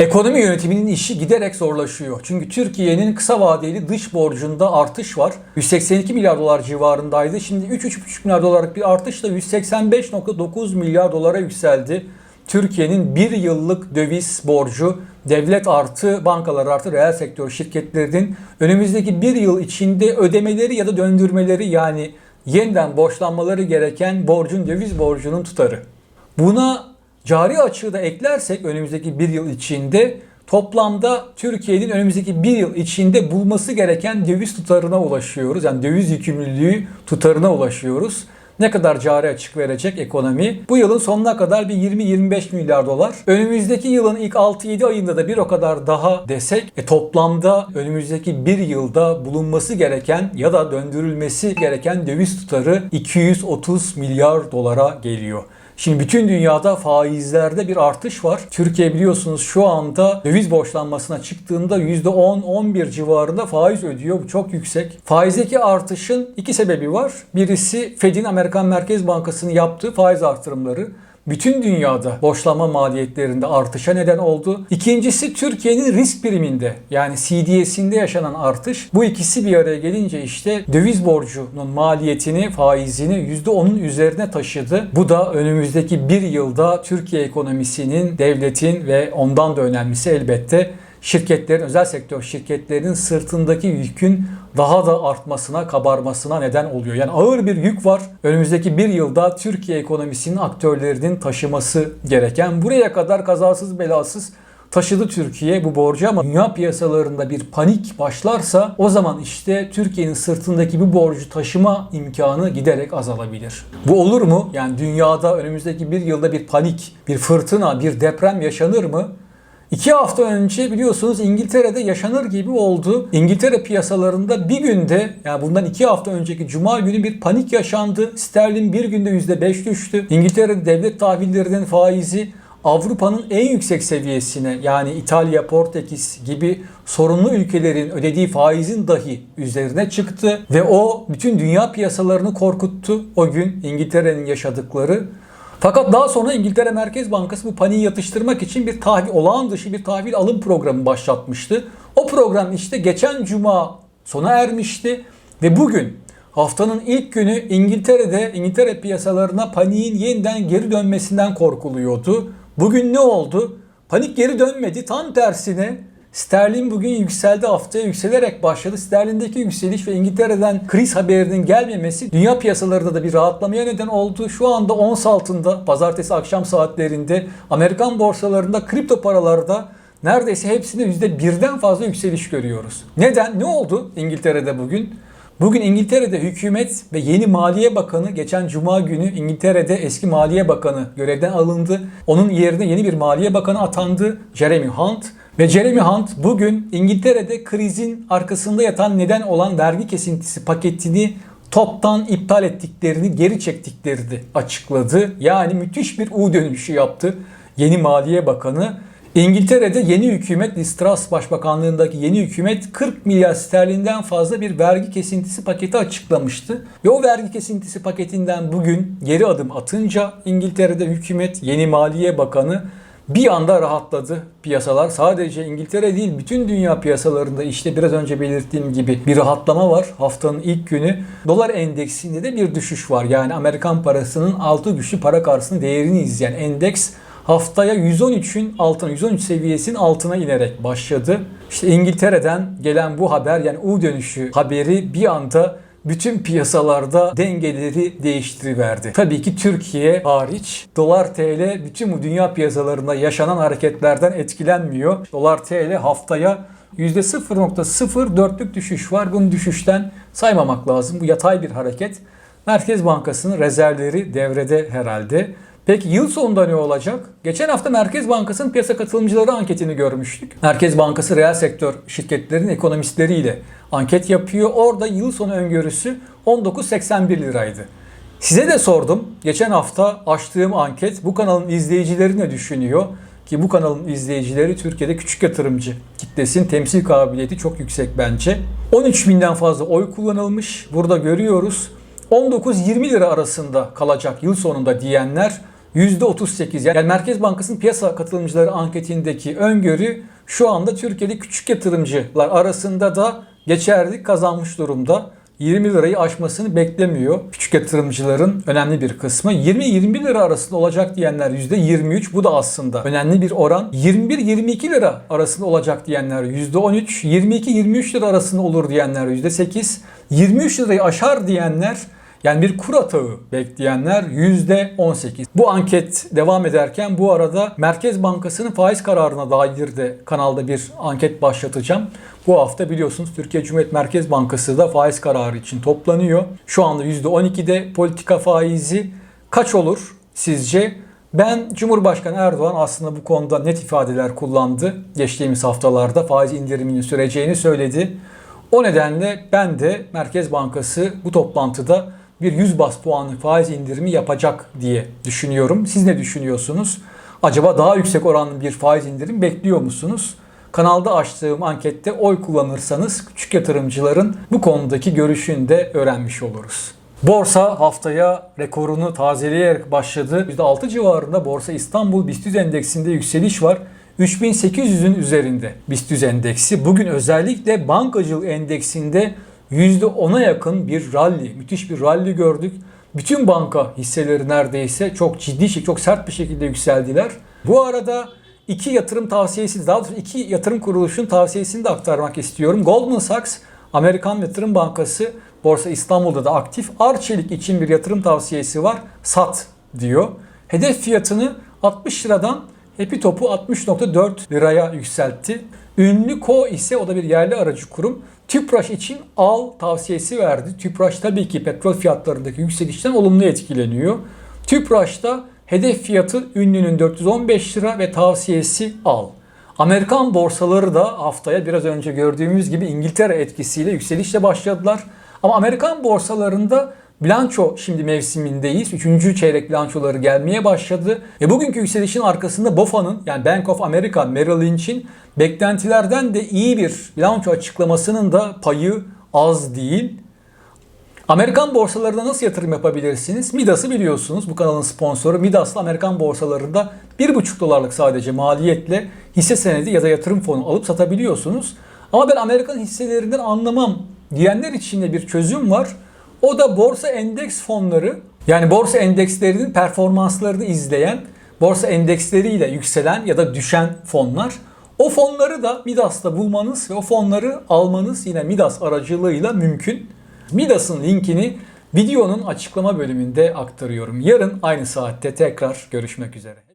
Ekonomi yönetiminin işi giderek zorlaşıyor. Çünkü Türkiye'nin kısa vadeli dış borcunda artış var. 182 milyar dolar civarındaydı. Şimdi 3-3,5 milyar dolarlık bir artışla 185.9 milyar dolara yükseldi. Türkiye'nin bir yıllık döviz borcu devlet artı bankalar artı reel sektör şirketlerinin önümüzdeki bir yıl içinde ödemeleri ya da döndürmeleri yani yeniden borçlanmaları gereken borcun döviz borcunun tutarı. Buna cari açığı da eklersek önümüzdeki bir yıl içinde toplamda Türkiye'nin önümüzdeki bir yıl içinde bulması gereken döviz tutarına ulaşıyoruz. Yani döviz yükümlülüğü tutarına ulaşıyoruz. Ne kadar cari açık verecek ekonomi? Bu yılın sonuna kadar bir 20-25 milyar dolar. Önümüzdeki yılın ilk 6-7 ayında da bir o kadar daha desek e, toplamda önümüzdeki bir yılda bulunması gereken ya da döndürülmesi gereken döviz tutarı 230 milyar dolara geliyor. Şimdi bütün dünyada faizlerde bir artış var. Türkiye biliyorsunuz şu anda döviz borçlanmasına çıktığında %10-11 civarında faiz ödüyor. Bu çok yüksek. Faizdeki artışın iki sebebi var. Birisi Fed'in Amerikan Merkez Bankası'nın yaptığı faiz artırımları bütün dünyada borçlanma maliyetlerinde artışa neden oldu. İkincisi Türkiye'nin risk priminde yani CDS'inde yaşanan artış. Bu ikisi bir araya gelince işte döviz borcunun maliyetini, faizini %10'un üzerine taşıdı. Bu da önümüzdeki bir yılda Türkiye ekonomisinin, devletin ve ondan da önemlisi elbette şirketlerin, özel sektör şirketlerinin sırtındaki yükün daha da artmasına, kabarmasına neden oluyor. Yani ağır bir yük var. Önümüzdeki bir yılda Türkiye ekonomisinin aktörlerinin taşıması gereken. Buraya kadar kazasız belasız taşıdı Türkiye bu borcu ama dünya piyasalarında bir panik başlarsa o zaman işte Türkiye'nin sırtındaki bu borcu taşıma imkanı giderek azalabilir. Bu olur mu? Yani dünyada önümüzdeki bir yılda bir panik, bir fırtına, bir deprem yaşanır mı? İki hafta önce biliyorsunuz İngiltere'de yaşanır gibi oldu. İngiltere piyasalarında bir günde yani bundan iki hafta önceki Cuma günü bir panik yaşandı. Sterlin bir günde %5 düştü. İngiltere'de devlet tahvillerinin faizi Avrupa'nın en yüksek seviyesine yani İtalya, Portekiz gibi sorunlu ülkelerin ödediği faizin dahi üzerine çıktı ve o bütün dünya piyasalarını korkuttu o gün İngiltere'nin yaşadıkları. Fakat daha sonra İngiltere Merkez Bankası bu paniği yatıştırmak için bir tahvil, olağan dışı bir tahvil alım programı başlatmıştı. O program işte geçen cuma sona ermişti ve bugün haftanın ilk günü İngiltere'de İngiltere piyasalarına paniğin yeniden geri dönmesinden korkuluyordu. Bugün ne oldu? Panik geri dönmedi. Tam tersine Sterlin bugün yükseldi haftaya yükselerek başladı. Sterlindeki yükseliş ve İngiltere'den kriz haberinin gelmemesi dünya piyasalarında da bir rahatlamaya neden oldu. Şu anda ons altında pazartesi akşam saatlerinde Amerikan borsalarında kripto paralarda neredeyse hepsinde %1'den fazla yükseliş görüyoruz. Neden? Ne oldu İngiltere'de bugün? Bugün İngiltere'de hükümet ve yeni Maliye Bakanı geçen Cuma günü İngiltere'de eski Maliye Bakanı görevden alındı. Onun yerine yeni bir Maliye Bakanı atandı Jeremy Hunt. Ve Jeremy Hunt bugün İngiltere'de krizin arkasında yatan neden olan vergi kesintisi paketini toptan iptal ettiklerini, geri çektiklerini açıkladı. Yani müthiş bir U dönüşü yaptı yeni Maliye Bakanı. İngiltere'de yeni hükümet, Liz Başbakanlığındaki yeni hükümet 40 milyar sterlinden fazla bir vergi kesintisi paketi açıklamıştı. Ve o vergi kesintisi paketinden bugün geri adım atınca İngiltere'de hükümet, yeni Maliye Bakanı bir anda rahatladı piyasalar. Sadece İngiltere değil bütün dünya piyasalarında işte biraz önce belirttiğim gibi bir rahatlama var. Haftanın ilk günü dolar endeksinde de bir düşüş var. Yani Amerikan parasının altı güçlü para karşısında değerini izleyen endeks haftaya 113'ün altına 113 seviyesinin altına inerek başladı. İşte İngiltere'den gelen bu haber yani U dönüşü haberi bir anda bütün piyasalarda dengeleri değiştiriverdi. Tabii ki Türkiye hariç dolar TL bütün bu dünya piyasalarında yaşanan hareketlerden etkilenmiyor. Dolar TL haftaya %0.04'lük düşüş var. Bunu düşüşten saymamak lazım. Bu yatay bir hareket. Merkez Bankası'nın rezervleri devrede herhalde. Peki yıl sonunda ne olacak? Geçen hafta Merkez Bankası'nın piyasa katılımcıları anketini görmüştük. Merkez Bankası reel sektör şirketlerin ekonomistleriyle anket yapıyor. Orada yıl sonu öngörüsü 19.81 liraydı. Size de sordum. Geçen hafta açtığım anket bu kanalın izleyicileri ne düşünüyor? Ki bu kanalın izleyicileri Türkiye'de küçük yatırımcı kitlesinin temsil kabiliyeti çok yüksek bence. 13 binden fazla oy kullanılmış. Burada görüyoruz. 19-20 lira arasında kalacak yıl sonunda diyenler %38. Yani Merkez Bankası'nın piyasa katılımcıları anketindeki öngörü şu anda Türkiye'de küçük yatırımcılar arasında da geçerli kazanmış durumda. 20 lirayı aşmasını beklemiyor. Küçük yatırımcıların önemli bir kısmı. 20-21 lira arasında olacak diyenler %23. Bu da aslında önemli bir oran. 21-22 lira arasında olacak diyenler %13. 22-23 lira arasında olur diyenler %8. 23 lirayı aşar diyenler yani bir kur atağı bekleyenler %18. Bu anket devam ederken bu arada Merkez Bankası'nın faiz kararına dair de kanalda bir anket başlatacağım. Bu hafta biliyorsunuz Türkiye Cumhuriyet Merkez Bankası da faiz kararı için toplanıyor. Şu anda %12'de politika faizi kaç olur sizce? Ben Cumhurbaşkanı Erdoğan aslında bu konuda net ifadeler kullandı. Geçtiğimiz haftalarda faiz indiriminin süreceğini söyledi. O nedenle ben de Merkez Bankası bu toplantıda bir 100 bas puanlık faiz indirimi yapacak diye düşünüyorum. Siz ne düşünüyorsunuz? Acaba daha yüksek oranlı bir faiz indirim bekliyor musunuz? Kanalda açtığım ankette oy kullanırsanız küçük yatırımcıların bu konudaki görüşünü de öğrenmiş oluruz. Borsa haftaya rekorunu tazeleyerek başladı. %6 civarında Borsa İstanbul BIST endeksinde yükseliş var. 3800'ün üzerinde BIST endeksi. Bugün özellikle bankacılık endeksinde %10'a yakın bir rally, müthiş bir rally gördük. Bütün banka hisseleri neredeyse çok ciddi, çok sert bir şekilde yükseldiler. Bu arada iki yatırım tavsiyesi, daha doğrusu iki yatırım kuruluşun tavsiyesini de aktarmak istiyorum. Goldman Sachs, Amerikan Yatırım Bankası, Borsa İstanbul'da da aktif. Arçelik için bir yatırım tavsiyesi var. Sat diyor. Hedef fiyatını 60 liradan Happy Top'u 60.4 liraya yükseltti. Ünlü Ko ise o da bir yerli aracı kurum. Tüpraş için al tavsiyesi verdi. Tüpraş tabii ki petrol fiyatlarındaki yükselişten olumlu etkileniyor. Tüpraş'ta hedef fiyatı ünlünün 415 lira ve tavsiyesi al. Amerikan borsaları da haftaya biraz önce gördüğümüz gibi İngiltere etkisiyle yükselişle başladılar. Ama Amerikan borsalarında bilanço şimdi mevsimindeyiz. Üçüncü çeyrek bilançoları gelmeye başladı. Ve bugünkü yükselişin arkasında BOFA'nın yani Bank of America Merrill Lynch'in beklentilerden de iyi bir bilanço açıklamasının da payı az değil. Amerikan borsalarında nasıl yatırım yapabilirsiniz? Midas'ı biliyorsunuz. Bu kanalın sponsoru. Midas'la Amerikan borsalarında 1,5 dolarlık sadece maliyetle hisse senedi ya da yatırım fonu alıp satabiliyorsunuz. Ama ben Amerikan hisselerinden anlamam diyenler için de bir çözüm var. O da borsa endeks fonları. Yani borsa endekslerinin performanslarını izleyen, borsa endeksleriyle yükselen ya da düşen fonlar. O fonları da Midas'ta bulmanız ve o fonları almanız yine Midas aracılığıyla mümkün. Midas'ın linkini videonun açıklama bölümünde aktarıyorum. Yarın aynı saatte tekrar görüşmek üzere.